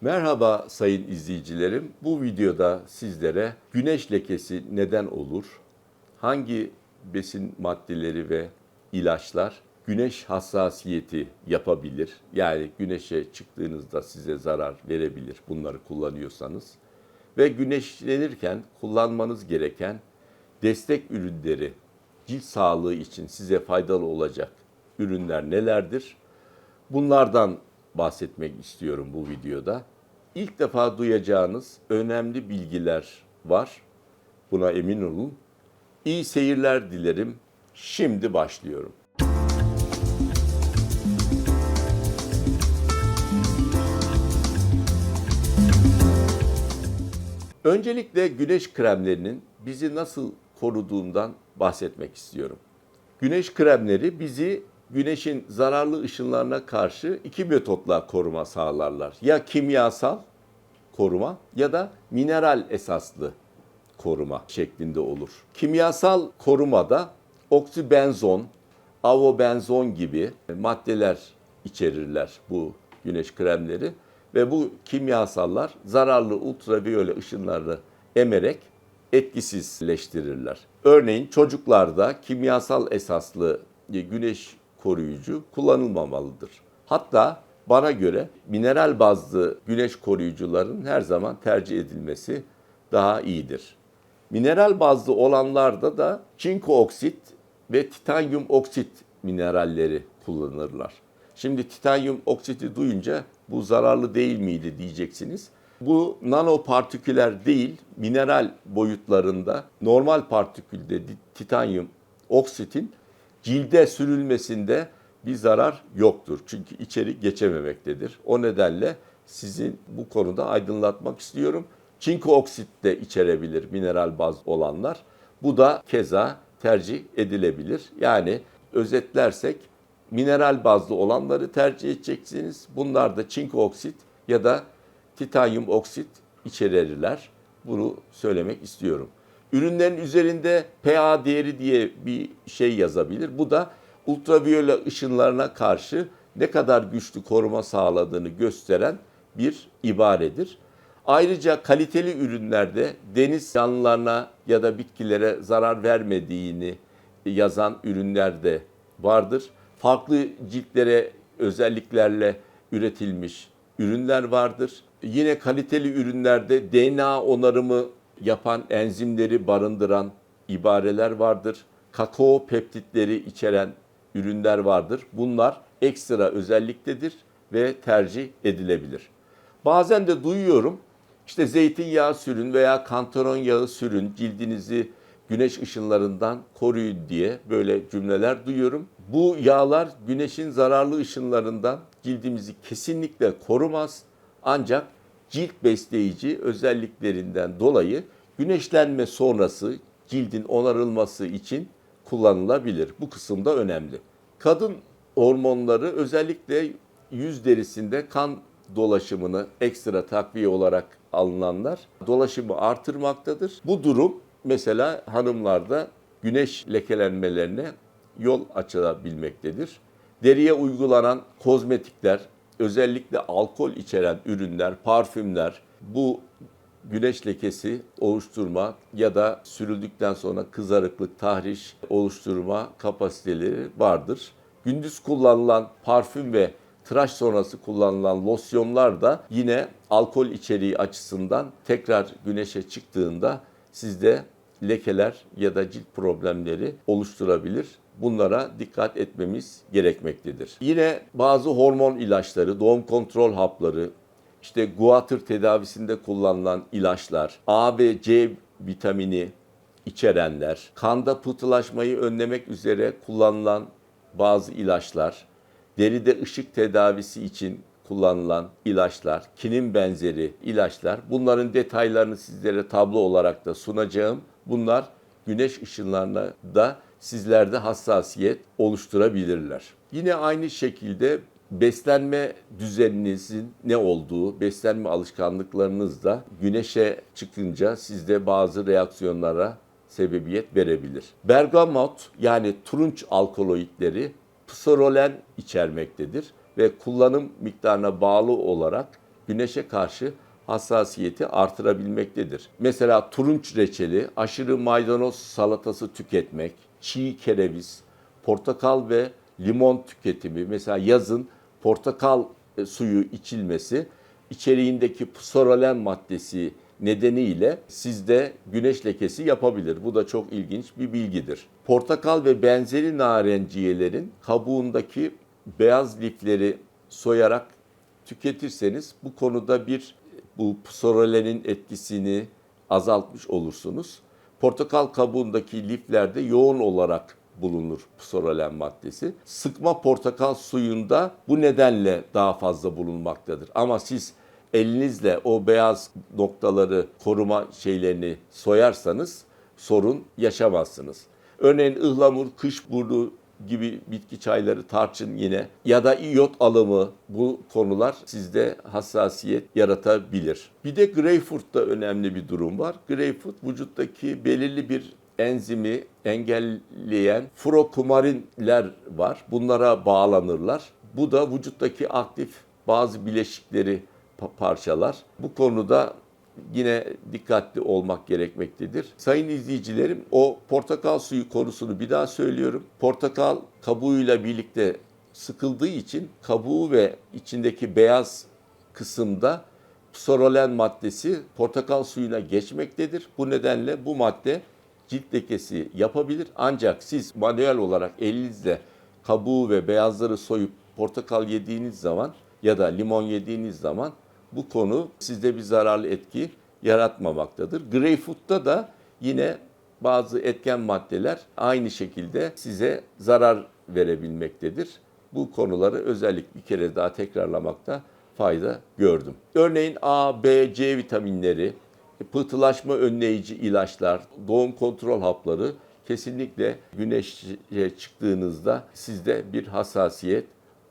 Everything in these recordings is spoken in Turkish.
Merhaba sayın izleyicilerim. Bu videoda sizlere güneş lekesi neden olur? Hangi besin maddeleri ve ilaçlar güneş hassasiyeti yapabilir? Yani güneşe çıktığınızda size zarar verebilir bunları kullanıyorsanız. Ve güneşlenirken kullanmanız gereken destek ürünleri, cilt sağlığı için size faydalı olacak ürünler nelerdir? Bunlardan bahsetmek istiyorum bu videoda. İlk defa duyacağınız önemli bilgiler var. Buna emin olun. İyi seyirler dilerim. Şimdi başlıyorum. Öncelikle güneş kremlerinin bizi nasıl koruduğundan bahsetmek istiyorum. Güneş kremleri bizi güneşin zararlı ışınlarına karşı iki metotla koruma sağlarlar. Ya kimyasal koruma ya da mineral esaslı koruma şeklinde olur. Kimyasal korumada oksibenzon, avobenzon gibi maddeler içerirler bu güneş kremleri ve bu kimyasallar zararlı ultraviyole ışınları emerek etkisizleştirirler. Örneğin çocuklarda kimyasal esaslı güneş koruyucu kullanılmamalıdır. Hatta bana göre mineral bazlı güneş koruyucuların her zaman tercih edilmesi daha iyidir. Mineral bazlı olanlarda da çinko oksit ve titanyum oksit mineralleri kullanırlar. Şimdi titanyum oksiti duyunca bu zararlı değil miydi diyeceksiniz. Bu nanopartiküler değil, mineral boyutlarında normal partikülde titanyum oksitin cilde sürülmesinde bir zarar yoktur. Çünkü içeri geçememektedir. O nedenle sizin bu konuda aydınlatmak istiyorum. Çinko oksit de içerebilir mineral baz olanlar. Bu da keza tercih edilebilir. Yani özetlersek mineral bazlı olanları tercih edeceksiniz. Bunlar da çinko oksit ya da titanyum oksit içerirler. Bunu söylemek istiyorum. Ürünlerin üzerinde PA değeri diye bir şey yazabilir. Bu da ultraviyole ışınlarına karşı ne kadar güçlü koruma sağladığını gösteren bir ibaredir. Ayrıca kaliteli ürünlerde deniz canlılarına ya da bitkilere zarar vermediğini yazan ürünler de vardır. Farklı ciltlere özelliklerle üretilmiş ürünler vardır. Yine kaliteli ürünlerde DNA onarımı yapan enzimleri barındıran ibareler vardır. Kakao peptitleri içeren ürünler vardır. Bunlar ekstra özelliktedir ve tercih edilebilir. Bazen de duyuyorum işte zeytinyağı sürün veya kantaron yağı sürün cildinizi güneş ışınlarından koruyun diye böyle cümleler duyuyorum. Bu yağlar güneşin zararlı ışınlarından cildimizi kesinlikle korumaz. Ancak cilt besleyici özelliklerinden dolayı güneşlenme sonrası cildin onarılması için kullanılabilir. Bu kısımda önemli. Kadın hormonları özellikle yüz derisinde kan dolaşımını ekstra takviye olarak alınanlar dolaşımı artırmaktadır. Bu durum mesela hanımlarda güneş lekelenmelerine yol açabilmektedir. Deriye uygulanan kozmetikler, özellikle alkol içeren ürünler, parfümler bu güneş lekesi oluşturma ya da sürüldükten sonra kızarıklık, tahriş oluşturma kapasiteleri vardır. Gündüz kullanılan parfüm ve tıraş sonrası kullanılan losyonlar da yine alkol içeriği açısından tekrar güneşe çıktığında sizde lekeler ya da cilt problemleri oluşturabilir. Bunlara dikkat etmemiz gerekmektedir. Yine bazı hormon ilaçları, doğum kontrol hapları, işte guatr tedavisinde kullanılan ilaçlar, A ve C vitamini içerenler, kanda pıhtılaşmayı önlemek üzere kullanılan bazı ilaçlar, deride ışık tedavisi için kullanılan ilaçlar, kinin benzeri ilaçlar. Bunların detaylarını sizlere tablo olarak da sunacağım. Bunlar güneş ışınlarına da sizlerde hassasiyet oluşturabilirler. Yine aynı şekilde beslenme düzeninizin ne olduğu, beslenme alışkanlıklarınız da güneşe çıkınca sizde bazı reaksiyonlara sebebiyet verebilir. Bergamot yani turunç alkaloidleri psorolen içermektedir ve kullanım miktarına bağlı olarak güneşe karşı hassasiyeti artırabilmektedir. Mesela turunç reçeli, aşırı maydanoz salatası tüketmek, çiğ kereviz, portakal ve limon tüketimi, mesela yazın portakal e, suyu içilmesi içeriğindeki psoralen maddesi nedeniyle sizde güneş lekesi yapabilir. Bu da çok ilginç bir bilgidir. Portakal ve benzeri narenciyelerin kabuğundaki beyaz lifleri soyarak tüketirseniz bu konuda bir bu psoralenin etkisini azaltmış olursunuz. Portakal kabuğundaki liflerde yoğun olarak bulunur psoralen maddesi. Sıkma portakal suyunda bu nedenle daha fazla bulunmaktadır. Ama siz elinizle o beyaz noktaları koruma şeylerini soyarsanız sorun yaşamazsınız. Örneğin ıhlamur, kışburnu gibi bitki çayları, tarçın yine ya da iyot alımı bu konular sizde hassasiyet yaratabilir. Bir de greyfurt'ta önemli bir durum var. Greyfurt vücuttaki belirli bir enzimi engelleyen furokumarinler var. Bunlara bağlanırlar. Bu da vücuttaki aktif bazı bileşikleri pa- parçalar. Bu konuda yine dikkatli olmak gerekmektedir. Sayın izleyicilerim o portakal suyu konusunu bir daha söylüyorum. Portakal kabuğuyla birlikte sıkıldığı için kabuğu ve içindeki beyaz kısımda psoralen maddesi portakal suyuna geçmektedir. Bu nedenle bu madde cilt lekesi yapabilir. Ancak siz manuel olarak elinizle kabuğu ve beyazları soyup portakal yediğiniz zaman ya da limon yediğiniz zaman bu konu sizde bir zararlı etki yaratmamaktadır. Greyfurt'ta da yine bazı etken maddeler aynı şekilde size zarar verebilmektedir. Bu konuları özellikle bir kere daha tekrarlamakta fayda gördüm. Örneğin A, B, C vitaminleri, pıhtılaşma önleyici ilaçlar, doğum kontrol hapları kesinlikle güneşe çıktığınızda sizde bir hassasiyet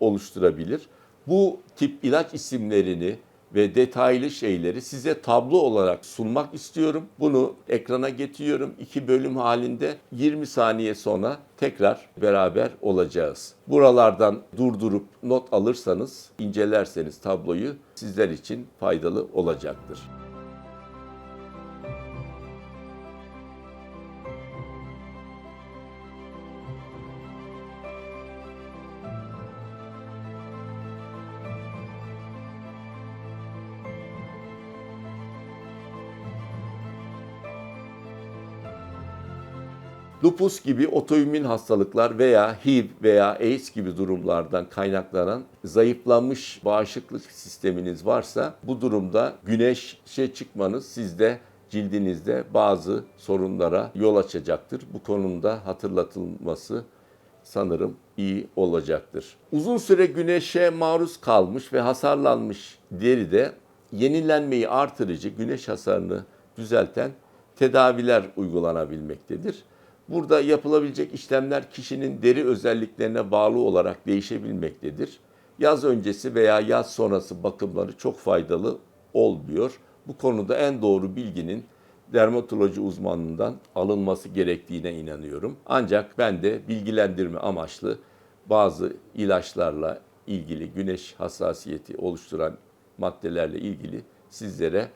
oluşturabilir. Bu tip ilaç isimlerini ve detaylı şeyleri size tablo olarak sunmak istiyorum. Bunu ekrana getiriyorum. iki bölüm halinde 20 saniye sonra tekrar beraber olacağız. Buralardan durdurup not alırsanız, incelerseniz tabloyu sizler için faydalı olacaktır. Lupus gibi otoimmün hastalıklar veya HIV veya AIDS gibi durumlardan kaynaklanan zayıflanmış bağışıklık sisteminiz varsa bu durumda güneşe çıkmanız sizde cildinizde bazı sorunlara yol açacaktır. Bu konuda hatırlatılması sanırım iyi olacaktır. Uzun süre güneşe maruz kalmış ve hasarlanmış deride yenilenmeyi artırıcı güneş hasarını düzelten tedaviler uygulanabilmektedir. Burada yapılabilecek işlemler kişinin deri özelliklerine bağlı olarak değişebilmektedir. Yaz öncesi veya yaz sonrası bakımları çok faydalı olmuyor. Bu konuda en doğru bilginin dermatoloji uzmanından alınması gerektiğine inanıyorum. Ancak ben de bilgilendirme amaçlı bazı ilaçlarla ilgili güneş hassasiyeti oluşturan maddelerle ilgili sizlere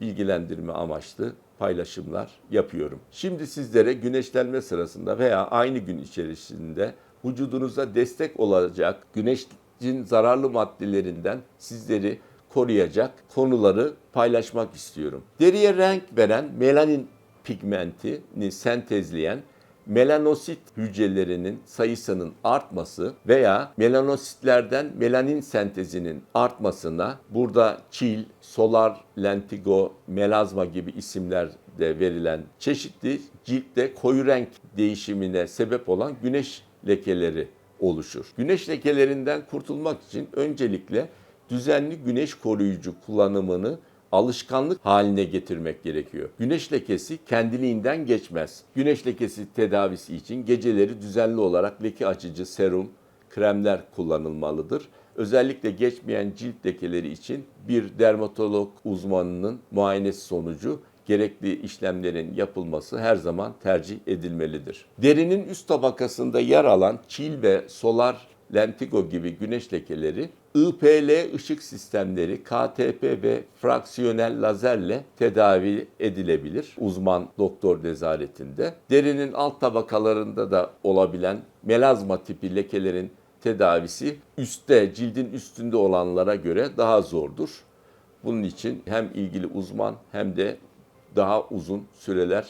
bilgilendirme amaçlı paylaşımlar yapıyorum. Şimdi sizlere güneşlenme sırasında veya aynı gün içerisinde vücudunuza destek olacak güneşin zararlı maddelerinden sizleri koruyacak konuları paylaşmak istiyorum. Deriye renk veren melanin pigmentini sentezleyen melanosit hücrelerinin sayısının artması veya melanositlerden melanin sentezinin artmasına burada çil, solar lentigo, melazma gibi isimlerde verilen çeşitli ciltte koyu renk değişimine sebep olan güneş lekeleri oluşur. Güneş lekelerinden kurtulmak için öncelikle düzenli güneş koruyucu kullanımını alışkanlık haline getirmek gerekiyor. Güneş lekesi kendiliğinden geçmez. Güneş lekesi tedavisi için geceleri düzenli olarak leke açıcı serum, kremler kullanılmalıdır. Özellikle geçmeyen cilt lekeleri için bir dermatolog uzmanının muayenesi sonucu gerekli işlemlerin yapılması her zaman tercih edilmelidir. Derinin üst tabakasında yer alan çil ve solar lentigo gibi güneş lekeleri IPL ışık sistemleri KTP ve fraksiyonel lazerle tedavi edilebilir uzman doktor nezaretinde. Derinin alt tabakalarında da olabilen melazma tipi lekelerin tedavisi üstte, cildin üstünde olanlara göre daha zordur. Bunun için hem ilgili uzman hem de daha uzun süreler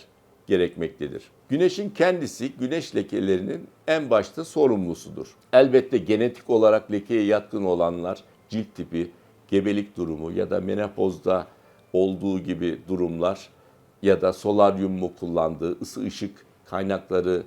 gerekmektedir. Güneşin kendisi güneş lekelerinin en başta sorumlusudur. Elbette genetik olarak lekeye yatkın olanlar cilt tipi, gebelik durumu ya da menopozda olduğu gibi durumlar ya da solaryum mu kullandığı, ısı ışık kaynakları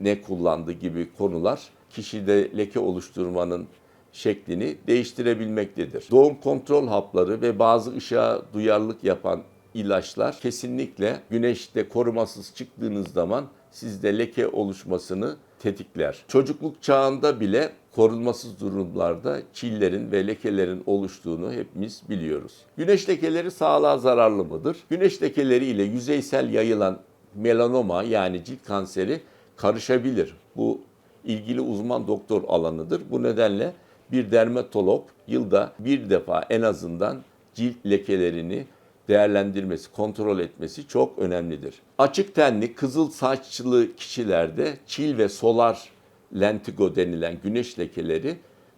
ne kullandığı gibi konular kişide leke oluşturmanın şeklini değiştirebilmektedir. Doğum kontrol hapları ve bazı ışığa duyarlılık yapan ilaçlar kesinlikle güneşte korumasız çıktığınız zaman sizde leke oluşmasını tetikler. Çocukluk çağında bile korunmasız durumlarda çillerin ve lekelerin oluştuğunu hepimiz biliyoruz. Güneş lekeleri sağlığa zararlı mıdır? Güneş lekeleri ile yüzeysel yayılan melanoma yani cilt kanseri karışabilir. Bu ilgili uzman doktor alanıdır. Bu nedenle bir dermatolog yılda bir defa en azından cilt lekelerini değerlendirmesi, kontrol etmesi çok önemlidir. Açık tenli, kızıl saçlı kişilerde çil ve solar lentigo denilen güneş lekeleri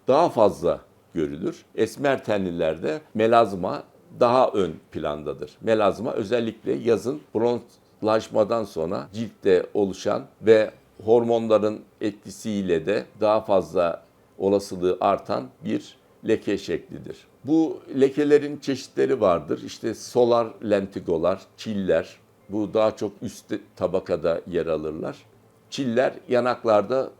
daha fazla görülür. Esmer tenlilerde melazma daha ön plandadır. Melazma özellikle yazın bronzlaşmadan sonra ciltte oluşan ve hormonların etkisiyle de daha fazla olasılığı artan bir leke şeklidir. Bu lekelerin çeşitleri vardır. İşte solar lentigolar, çiller. Bu daha çok üst tabakada yer alırlar. Çiller yanaklarda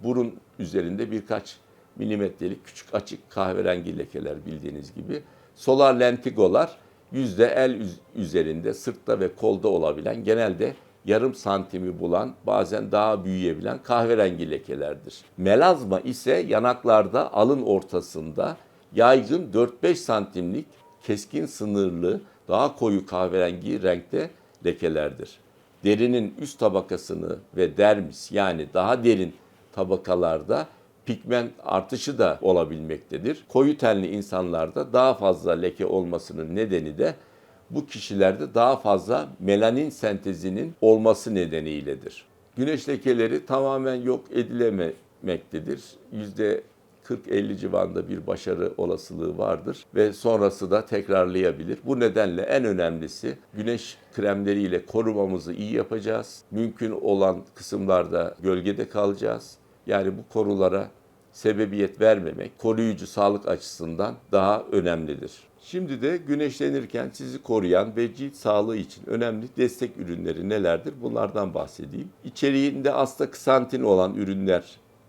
burun üzerinde birkaç milimetrelik küçük açık kahverengi lekeler bildiğiniz gibi. Solar lentigolar yüzde el üzerinde, sırtta ve kolda olabilen genelde yarım santimi bulan, bazen daha büyüyebilen kahverengi lekelerdir. Melazma ise yanaklarda alın ortasında yaygın 4-5 santimlik keskin sınırlı daha koyu kahverengi renkte lekelerdir. Derinin üst tabakasını ve dermis yani daha derin tabakalarda pigment artışı da olabilmektedir. Koyu tenli insanlarda daha fazla leke olmasının nedeni de bu kişilerde daha fazla melanin sentezinin olması nedeniyledir. Güneş lekeleri tamamen yok edilememektedir. Yüzde 40-50 civarında bir başarı olasılığı vardır ve sonrası da tekrarlayabilir. Bu nedenle en önemlisi güneş kremleriyle korumamızı iyi yapacağız. Mümkün olan kısımlarda gölgede kalacağız. Yani bu konulara sebebiyet vermemek koruyucu sağlık açısından daha önemlidir. Şimdi de güneşlenirken sizi koruyan ve cilt sağlığı için önemli destek ürünleri nelerdir? Bunlardan bahsedeyim. İçeriğinde astaksantin olan ürünler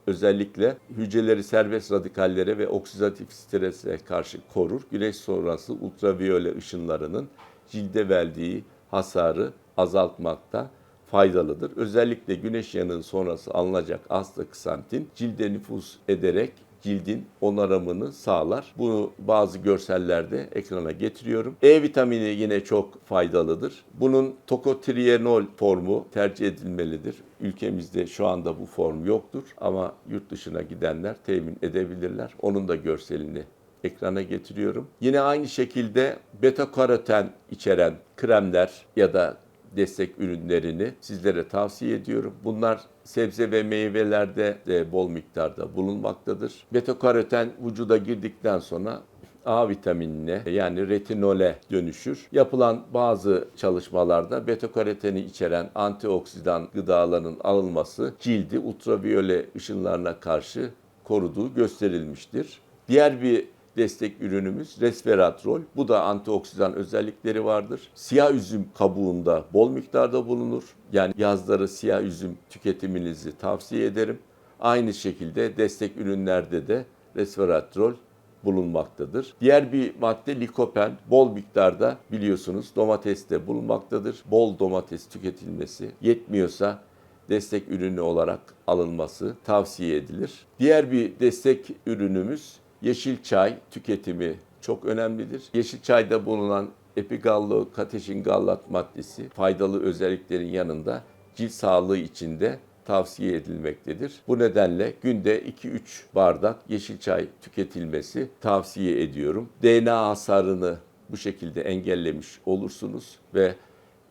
özellikle hücreleri serbest radikallere ve oksidatif strese karşı korur. Güneş sonrası ultraviyole ışınlarının cilde verdiği hasarı azaltmakta faydalıdır. Özellikle güneş yanığı sonrası alınacak astaksantin cilde nüfuz ederek cildin onarımını sağlar. Bunu bazı görsellerde ekrana getiriyorum. E vitamini yine çok faydalıdır. Bunun tokotrienol formu tercih edilmelidir. Ülkemizde şu anda bu form yoktur ama yurt dışına gidenler temin edebilirler. Onun da görselini ekrana getiriyorum. Yine aynı şekilde beta karoten içeren kremler ya da destek ürünlerini sizlere tavsiye ediyorum. Bunlar sebze ve meyvelerde de bol miktarda bulunmaktadır. Beta karoten vücuda girdikten sonra A vitaminine yani retinole dönüşür. Yapılan bazı çalışmalarda beta karoteni içeren antioksidan gıdaların alınması cildi ultraviyole ışınlarına karşı koruduğu gösterilmiştir. Diğer bir destek ürünümüz resveratrol. Bu da antioksidan özellikleri vardır. Siyah üzüm kabuğunda bol miktarda bulunur. Yani yazları siyah üzüm tüketiminizi tavsiye ederim. Aynı şekilde destek ürünlerde de resveratrol bulunmaktadır. Diğer bir madde likopen bol miktarda biliyorsunuz domateste bulunmaktadır. Bol domates tüketilmesi yetmiyorsa destek ürünü olarak alınması tavsiye edilir. Diğer bir destek ürünümüz yeşil çay tüketimi çok önemlidir. Yeşil çayda bulunan epigallo kateşin gallat maddesi faydalı özelliklerin yanında cilt sağlığı için de tavsiye edilmektedir. Bu nedenle günde 2-3 bardak yeşil çay tüketilmesi tavsiye ediyorum. DNA hasarını bu şekilde engellemiş olursunuz ve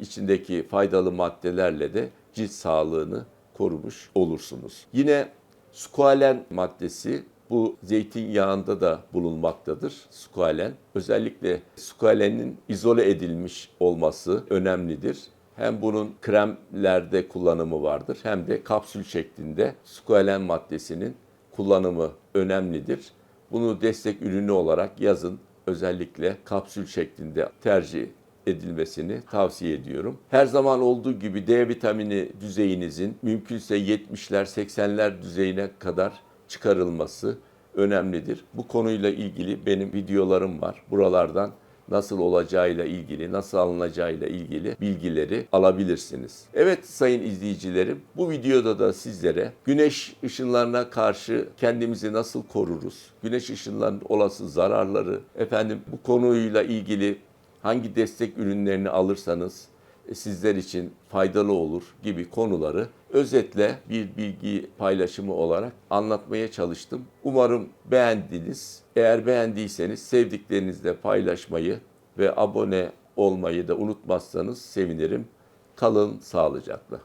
içindeki faydalı maddelerle de cilt sağlığını korumuş olursunuz. Yine squalen maddesi bu zeytinyağında da bulunmaktadır. Squalen. Özellikle squalenin izole edilmiş olması önemlidir. Hem bunun kremlerde kullanımı vardır hem de kapsül şeklinde squalen maddesinin kullanımı önemlidir. Bunu destek ürünü olarak yazın özellikle kapsül şeklinde tercih edilmesini tavsiye ediyorum. Her zaman olduğu gibi D vitamini düzeyinizin mümkünse 70'ler 80'ler düzeyine kadar çıkarılması önemlidir. Bu konuyla ilgili benim videolarım var. Buralardan nasıl olacağıyla ilgili, nasıl alınacağıyla ilgili bilgileri alabilirsiniz. Evet sayın izleyicilerim, bu videoda da sizlere güneş ışınlarına karşı kendimizi nasıl koruruz? Güneş ışınlarının olası zararları, efendim bu konuyla ilgili hangi destek ürünlerini alırsanız e, sizler için faydalı olur gibi konuları özetle bir bilgi paylaşımı olarak anlatmaya çalıştım. Umarım beğendiniz. Eğer beğendiyseniz sevdiklerinizle paylaşmayı ve abone olmayı da unutmazsanız sevinirim. Kalın sağlıcakla.